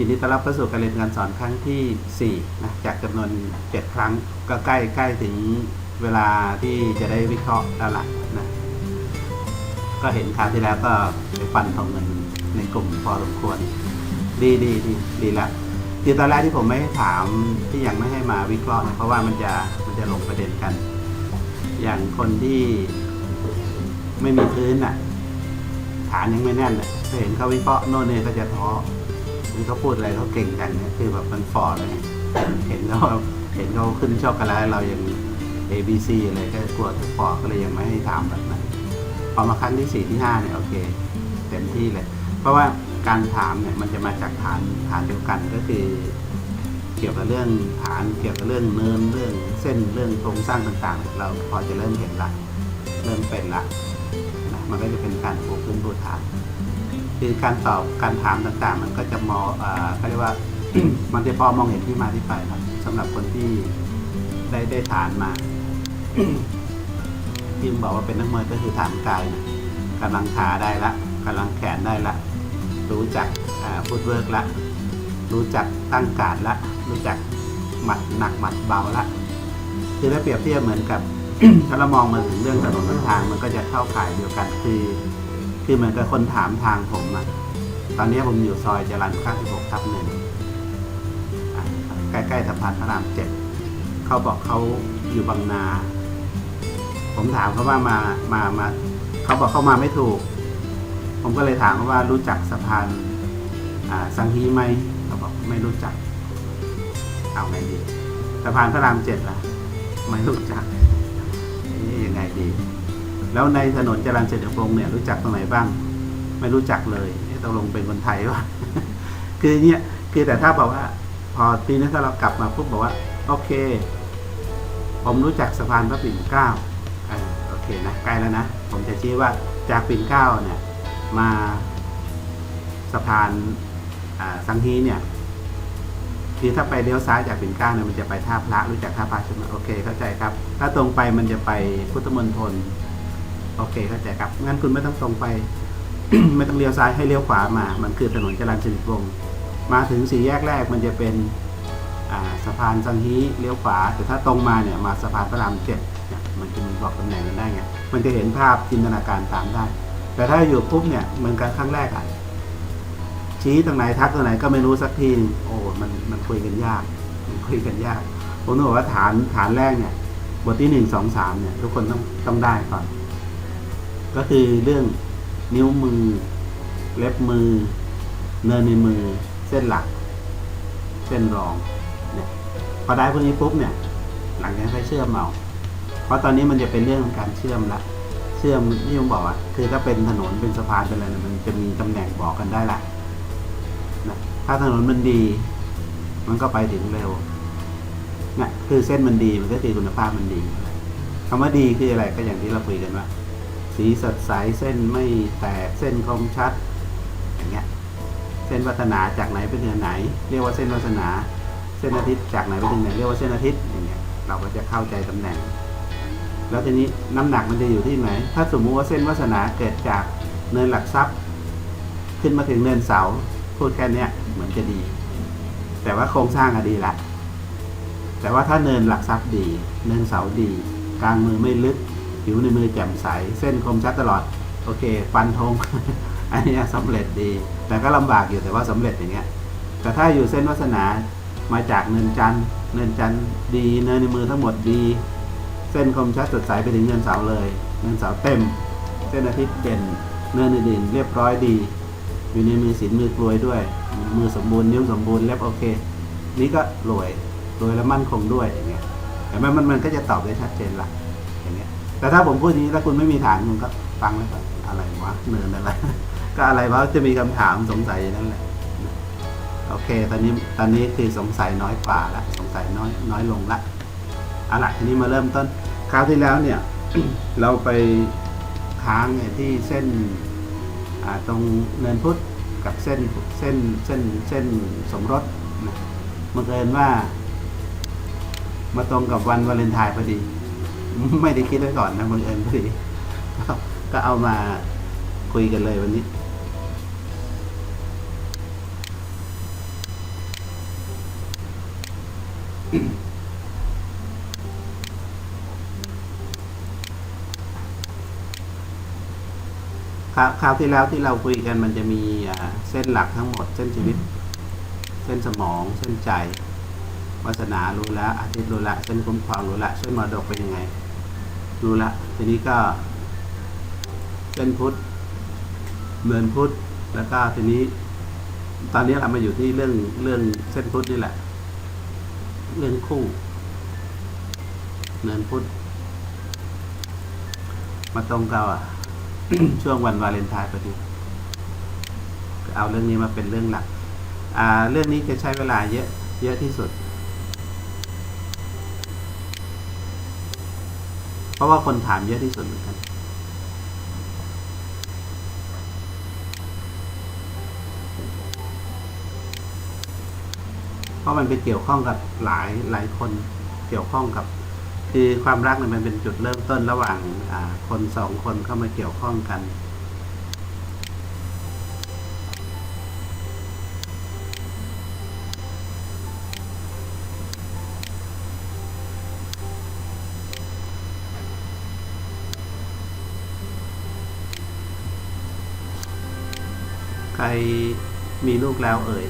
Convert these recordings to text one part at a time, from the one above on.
ยินดีต้อนรับเข้าสู่การเรียนการสอนครั้งที่4นะจากจำนวน 7 ครั้งก็ใกล้ใกล้ถึงเวลาที่จะได้วิเคราะห์แล้วล่ะนะก็เห็นคราวที่แล้วก็ไปฟันทองเงินในกลุ่มพอสมควร ดีดีดีดีแล้วคือตอนแรกที่ผมไม่ให้ถามที่ยังไม่ให้มาวิเคราะห์เนี่ยเพราะว่ามันจะมันจะลงประเด็นกัน อย่างคนที่ไม่มีพื้นอะฐานยังไม่แน่นอะถ้าเห็นเขาวิเคราะห์โน่นนี่ก็จะท้อ มันเขาพูดอะไรเขาเก่งกันเนี่ยคือแบบมันฟอร์เลยเห็นเขาเห็นเขาขึ้นช็อกโกแลตเรายัง A B C อะไรก็กลัวทุกฟอร์ก็เลยยังไม่ให้ถามแบบนั้นพอมาครั้งที่สี่ที่ห้าเนี่ยโอเคเต็มที่เลย เพราะว่าการถามเนี่ยมันจะมาจากฐานฐานเดียวกันก็คือ เกี่ยวกับเรื่องฐานเกี่ยวกับเรื่องเนินเรื่องเส้นเรื่องโครงสร้างต่างๆ เราพอจะเริ่มเห็นละเริ่มเป็นละนะมันก็จะเป็นการปูพื้นปูฐาน คือการตอบการถามต่างๆ มันก็จะมองอ่าเขาเรียกว่ามันจะพอมองเห็นที่มาที่ไปครับสำหรับคนที่ได้ได้ฐานมาที่บอกว่าเป็นนักมวยก็คือฐานกายนะกำลังขาได้ละกำลังแขนได้ละ รู้จักฟุตเวิร์กละ รู้จักตั้งการดละ รู้จักหมัดหนักหมัดเบาละ คือถ้าเปรียบเทียบเหมือนกับ ถ้าเรามองมาถึงเรื่องถนนหนทางมันก็จะเข้าข่ายเดียวกันคือ คือเหมือนกับคนถามทางผมอะตอนนี้ผมอยู่ซอยจรัญ96ทับหนึ่งใกล้ๆสะพานพระรามเจ็ดเขาบอกเขาอยู่บางนา ผมถามเขาว่ามามามาเขาบอกเขามาไม่ถูก ผมก็เลยถามเขาว่ารู้จักสะพานสังฮีไหมเขาบอกไม่รู้จัก เอาไงดีสะพานพระรามเจ็ดล่ะ ไม่รู้จักนี่ยังไงดี แล้วในถนนจรัญเฉลิมพงษ์เนี่ยรู้จักตรงไหนบ้าง ไม่รู้จักเลยเอ๊ะตกลงเป็นคนไทยวะคือเนี่ยคือแต่ถ้าบอกว่า พอทีนี้ถ้าเรากลับมาปุ๊บบอกว่า โอเค ผมรู้จักสะพานพระปิ่นเกล้าโอเคนะใกล้แล้วนะ ผมจะชี้ว่าจากปิ่นเกล้าเนี่ยมาสะพานสังฮีเนี่ยคือถ้าไปเลี้ยวซ้ายจากปิ่นเกล้าเนี่ยมันจะไปท่าพระรู้จักท่าพระใช่ไหมโอเคเข้าใจครับ ถ้าตรงไปมันจะไปพุทธมณฑล โอเคเข้าใจครับงั้นคุณไม่ต้องตรงไป ไม่ต้องเลี้ยวซ้ายให้เลี้ยวขวามา มันคือถนนจรัญสนิทวงศ์มาถึงสี่แยกแรกมันจะเป็นสะพานสังฮีเลี้ยวขวา แต่ถ้าตรงมาเนี่ยมาสะพานพระรามเจ็ดเนี่ยมันจะมีบอกตำแหน่งกันได้ไงมันจะเห็นภาพจินตนาการตามได้ แต่ถ้าอยู่ปุ๊บเนี่ยเหมือนกันครั้งแรกอะชี้ตรงไหนทักตรงไหนก็ไม่รู้สักทีโอ้มันมันคุยกันยากมันคุยกันยากผมต้องบอกว่าฐานฐานแรกเนี่ยบทที่หนึ่งสองสามเนี่ยทุกคนต้องต้องได้ก่อน ก็คือเรื่องนิ้วมือ เล็บมือ เนินในมือ เส้นหลัก เส้นรองเนี่ยพอได้พวกนี้ปุ๊บเนี่ย หลังจากนั้นค่อยเชื่อมเอาเพราะตอนนี้มันจะเป็นเรื่องของการเชื่อมละเชื่อมที่ผมบอกอะคือถ้าเป็นถนนเป็นสะพานเป็นอะไรเนี่ยมันจะมีตำแหน่งบอกกันได้ละนะถ้าถนนมันดี มันก็ไปถึงเร็วนะคือเส้นมันดีมันก็คือคุณภาพมันดีคำว่าดีคืออะไรก็อย่างที่เราคุยกันว่า สีสดใสเส้นไม่แตกเส้นคมชัดอย่างเงี้ยเส้นวัฒนาจากไหนไปถึงไหน เรียกว่าเส้นวัฒนา เส้นอาทิตย์จากไหนไปถึงไหนเรียกว่าเส้นอาทิตย์อย่างเงี้ยเราก็จะเข้าใจตำแหน่ง แล้วทีนี้น้ำหนักมันจะอยู่ที่ไหน ถ้าสมมุติว่าเส้นวัฒนาเกิดจากเนินหลักทรัพย์ ขึ้นมาถึงเนินเสาพูดแค่เนี้ยเหมือนจะดี แต่ว่าโครงสร้างอะดีละแต่ว่าถ้าเนินหลักทรัพย์ดี เนินเสาดี กลางมือไม่ลึก ผิวในมือแจ่มใส เส้นคมชัดตลอด โอเค ฟันธง อันนี้ยสำเร็จดี แต่ก็ลำบากอยู่แต่ว่าสำเร็จอย่างเงี้ย แต่ถ้าอยู่เส้นวัฒนามาจากเนินจันเนินจันดี เนินในมือทั้งหมดดี เส้นคมชัดสดใสไปถึงเนินเสาเลย เนินเสาเต็ม เส้นอาทิตย์เด่น เนินอื่นๆเรียบร้อยดี อยู่ในมือศิลมือกลวยด้วย มือสมบูรณ์นิ้วสมบูรณ์เล็บโอเค นี่ก็รวยรวยและมั่นคงด้วยอย่างเงี้ยแต่มันมันมันก็จะตอบได้ชัดเจนละอย่างเงี้ย แต่ถ้าผมพูดอย่างนี้ถ้าคุณไม่มีฐานคุณก็ฟังแล้วก็อะไรวะเนินอะไร ก็อะไรวะจะมีคำถามสงสัยนั่นแหละโอเค ตอนนี้ตอนนี้คือสงสัยน้อยกว่าละสงสัยน้อยน้อยลงละเอาละทีนี้มาเริ่มต้นคราวที่แล้วเนี่ย เราไปค้างที่เส้นตรงเนินพุทธกับเส้นเส้นเส้นเส้นสมรสนะบังเอิญว่า มาตรงกับวันวาเลนไทน์พอดี ไม่ได้คิดไว้ก่อนนะบังเอิญพอดีก็ก็เอามาคุยกันเลยวันนี้คราวคราวที่แล้วที่เราคุยกันมันจะมีเส้นหลักทั้งหมด เส้นชีวิต เส้นสมอง เส้นใจวาสนารู้แล้วอาทิตย์รู้ละเส้นคุ้มครองรู้ละเส้นมรดกเป็นยังไง รู้ละทีนี้ก็เส้นพุทธเนินพุทธแล้วก็ทีนี้ ตอนนี้เรามาอยู่ที่เรื่องเรื่องเส้นพุทธนี่แหละ เรื่องคู่ เนินพุทธมาตรงกับอะ ช่วงวันวาเลนไทน์พอดีเอาเรื่องนี้มาเป็นเรื่องหลัก อ่า เรื่องนี้จะใช้เวลาเยอะ เยอะที่สุด เพราะว่าคนถามเยอะที่สุดเหมือนกัน เพราะมันไปเกี่ยวข้องกับหลายหลายคนเกี่ยวข้องกับ คือความรักเนี่ยมันเป็นจุดเริ่มต้นระหว่างคนสองคนเข้ามาเกี่ยวข้องกัน ใครมีลูกแล้วเอ่ย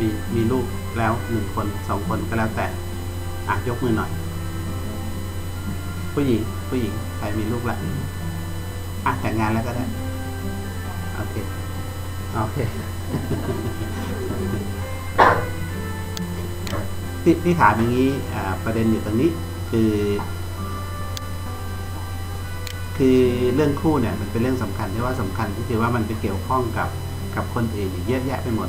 มีมีลูกแล้วหนึ่งคนสองคนก็แล้วแต่อะยกมือหน่อย ผู้หญิงผู้หญิงใครมีลูกแล้วอะแต่งงานแล้วก็ได้ โอเค โอเคที่ที่ถามอย่างนี้ประเด็นอยู่ตรงนี้คือ คือเรื่องคู่เนี่ยมันเป็นเรื่องสำคัญที่ว่าสำคัญก็คือว่ามันไปเกี่ยวข้องกับกับคนอื่นเยอะแยะไปหมด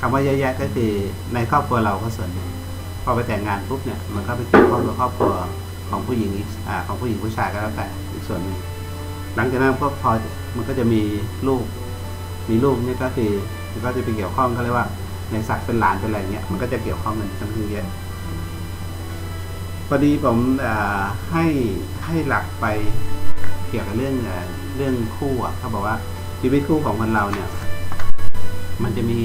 คำว่าเยอะแยะก็คือในครอบครัวเราก็ส่วนหนึ่งพอไปแต่งงานปุ๊บเนี่ยมันก็ไปเกี่ยวข้องกับครอบครัวของผู้หญิงอีกอ่าของผู้หญิงผู้ชายก็แล้วแต่อีกส่วนหนึ่งหลังจากนั้นก็พอมันก็จะมีลูก มีลูกเนี่ยก็คือมันก็จะไปเกี่ยวข้องเขาเรียกว่าในศักดิ์เป็นหลานเป็นอะไรเงี้ยมันก็จะเกี่ยวข้องกันค่อนข้งเยอะ พอดีผมให้ให้หลักไปเกี่ยวกับเรื่องเรื่องคู่อะเขาบอกว่าชีวิตคู่ของคนเราเนี่ย มันจะมี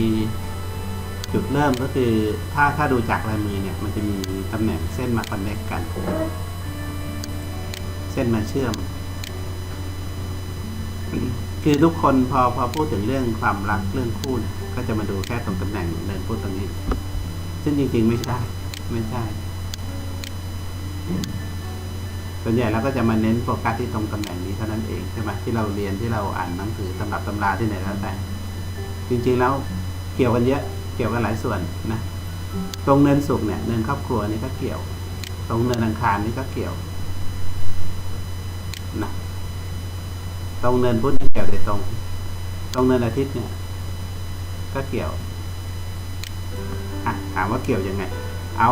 จุดเริ่มก็คือถ้าถ้าดูจากลายมือเนี่ย มันจะมีตำแหน่งเส้นมาคอนเนคกัน เส้นมาเชื่อม คือทุกคนพอพอพูดถึงเรื่องความรักเรื่องคู่เนี่ยก็จะมาดูแค่ตรงตำแหน่งเดินพูดตรงนี้ ซึ่งจริงๆไม่ใช่ ไม่ใช่ ส่วนใหญ่เราก็จะมาเน้นโฟกัสที่ตรงตำแหน่งนี้เท่านั้นเองใช่ไหมที่เราเรียนที่เราอ่านหนังสือตำรับตำราที่ไหนแล้วแต่ จริงๆแล้วเกี่ยวกันเยอะเกี่ยวกันหลายส่วนนะตรงเนินสุขเนี่ยเนินครอบครัวนี่ก็เกี่ยว ตรงเนินอังคารนี่ก็เกี่ยวนะตรงเนินพุธเกี่ยวโดยตรง ตรงเนินอาทิตย์เนี่ย ก็เกี่ยวอะถามว่าเกี่ยวยังไง เอา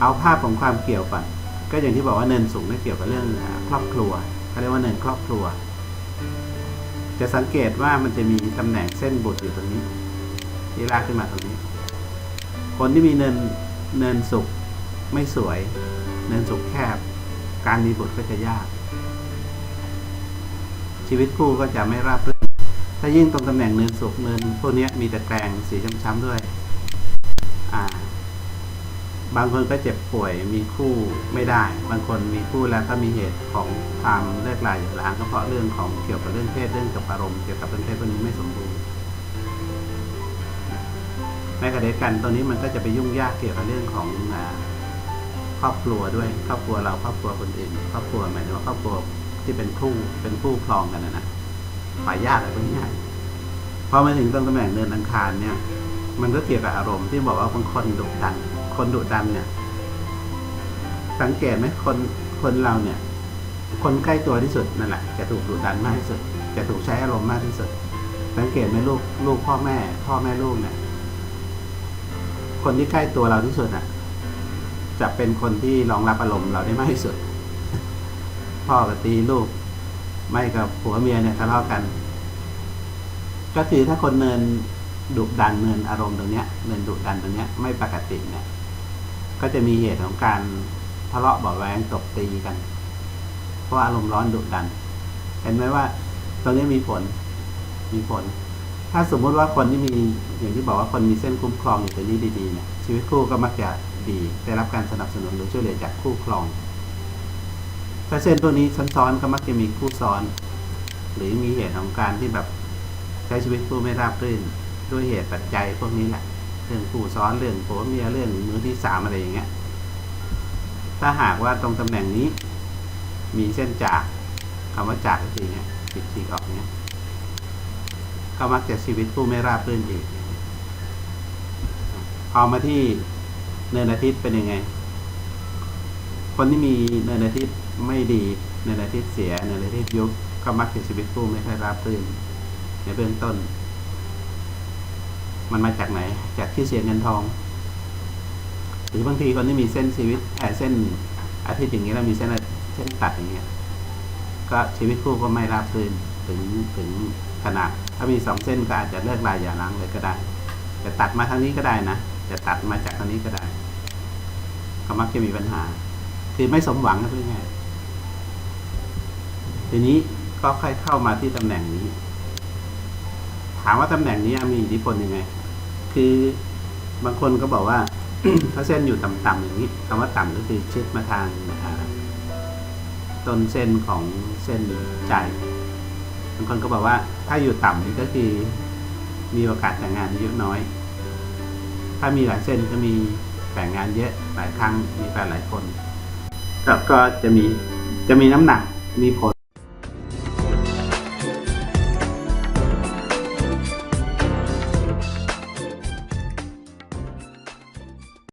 เอาภาพของความเกี่ยวก่อน ก็อย่างที่บอกว่าเนินสูงนี่เกี่ยวกับเรื่องครอบครัวเขาเรียกว่าเนินครอบครัว จะสังเกตว่ามันจะมีตำแหน่งเส้นบุตรอยู่ตรงนี้ ที่ลากขึ้นมาตรงนี้ คนที่มีเนินเนินสุขไม่สวย เนินสุขแคบ การมีบุตรก็จะยาก ชีวิตคู่ก็จะไม่ราบรื่นถ้ายิ่งตรงตำแหน่งเนินสุขเนินพวกนี้มีแต่แกลงสีช้ำๆด้วย อ่า บางคนก็เจ็บป่วยมีคู่ไม่ได้ บางคนมีคู่แล้วก็มีเหตุของความเลิกลาอย่างร้างก็เพราะเรื่องของเกี่ยวกับเรื่องเพศเรื่องกับอารมณ์เกี่ยวกับเรื่องเพศพวกนี้ไม่สมบูรณ์ในขณะเดียกันตัวนี้มันก็จะไปยุ่งยากเกี่ยวกับเรื่องของครอบครัวด้วยครอบครัวเราครอบครัวคนอื่น ครอบครัวหมายถึงว่าครอบครัวที่เป็นคู่เป็นคู่ครองกันนะนะฝ่ายญาติอะไรพวกนี้พอมาถึงตรงตำแหน่งเนินอังคารเนี่ย มันก็เกี่ยวกับอารมณ์ที่บอกว่าบางคนดุดัน คนดุดันเนี่ย สังเกตไหมคนคนเราเนี่ย คนใกล้ตัวที่สุดนั่นแหละจะถูกดุดันมากที่สุด จะถูกใช้อารมณ์มากที่สุด สังเกตไหมลูกลูกพ่อแม่ พ่อแม่ลูกเนี่ยคนที่ใกล้ตัวเราที่สุดอะ จะเป็นคนที่รองรับอารมณ์เราได้มากที่สุด พ่อกับตีลูก ไม่กับผัวเมียเนี่ยทะเลาะกัน ก็คือถ้าคนเนินดุดันเนินอารมณ์ตรงเนี้ย เนินดุดันตรงเนี้ยไม่ปกติเนี่ย ก็จะมีเหตุของการทะเลาะเบาะแวงตบตีกัน เพราะอารมณ์ร้อนดุดัน เห็นไหมว่าตรงนี้มีผล มีผล ถ้าสมมุติว่าคนที่มีอย่างที่บอกว่าคนมีเส้นคุ้มครองอยู่ตัวนี้ดีๆเนี่ยชีวิตคู่ก็มักจะดีได้รับการสนับสนุนหรือช่วยเหลือจากคู่ครอง ถ้าเส้นตัวนี้ซ้อนๆก็มักจะมีคู่ซ้อน หรือมีเหตุของการที่แบบใช้ชีวิตคู่ไม่ราบรื่น ด้วยเหตุปัจจัยพวกนี้แหละ เรื่องคู่ซ้อนเรื่องผัวเมียเรื่องมือที่สามอะไรอย่างเงี้ย ถ้าหากว่าตรงตำแหน่งนี้ มีเส้นจากคำว่าจากก็คือเนี้ยติดฉีกออกเนี้ยก็มักจะชีวิตคู่ไม่ราบรื่นอีกพอมาที่เนินอาทิตย์เป็นยังไง คนที่มีเนินอาทิตย์ไม่ดีเนินอาทิตย์เสียเนินอาทิตย์ยุบก็มักจะชีวิตคู่ไม่ค่อยราบรื่นในเบื้องต้น มันมาจากไหน จากที่อเสียเงินทอง หรือบางทีคนที่มีเส้นชีวิตเอ่อเส้นอาทิตย์อย่างเงี้ยแล้วมีเส้นเส้นตัดอย่างเงี้ย ก็ชีวิตคู่ก็ไม่ราบรื่นถึงถึงขนาด ถ้ามีสองเส้นก็อาจจะเลิกลายอย่าล้างเลยก็ได้ จะตัดมาทางนี้ก็ได้นะจะตัดมาจากทางนี้ก็ได้ก็มักจะมีปัญหา คือไม่สมหวังก็พูดง่ายทีนี้ก็ค่อยเข้ามาที่ตำแหน่งนี้ ถามว่าตำแหน่งนี้มีอิทธิพลยังไง คือบางคนก็บอกว่า ถ้าเส้นอยู่ต่ำๆอย่างนี้คำว่าต่ำก็คือชิดมาทางต้นเส้นของเส้นใจ บางคนก็บอกว่าถ้าอยู่ต่ำนี่ก็คือมีโอกาสแต่งงานเยอะน้อย ถ้ามีหลายเส้นก็มีแต่งงานเยอะหลายครั้งมีแฟนหลายคน ก็จะมีจะมีน้ำหนักมีผล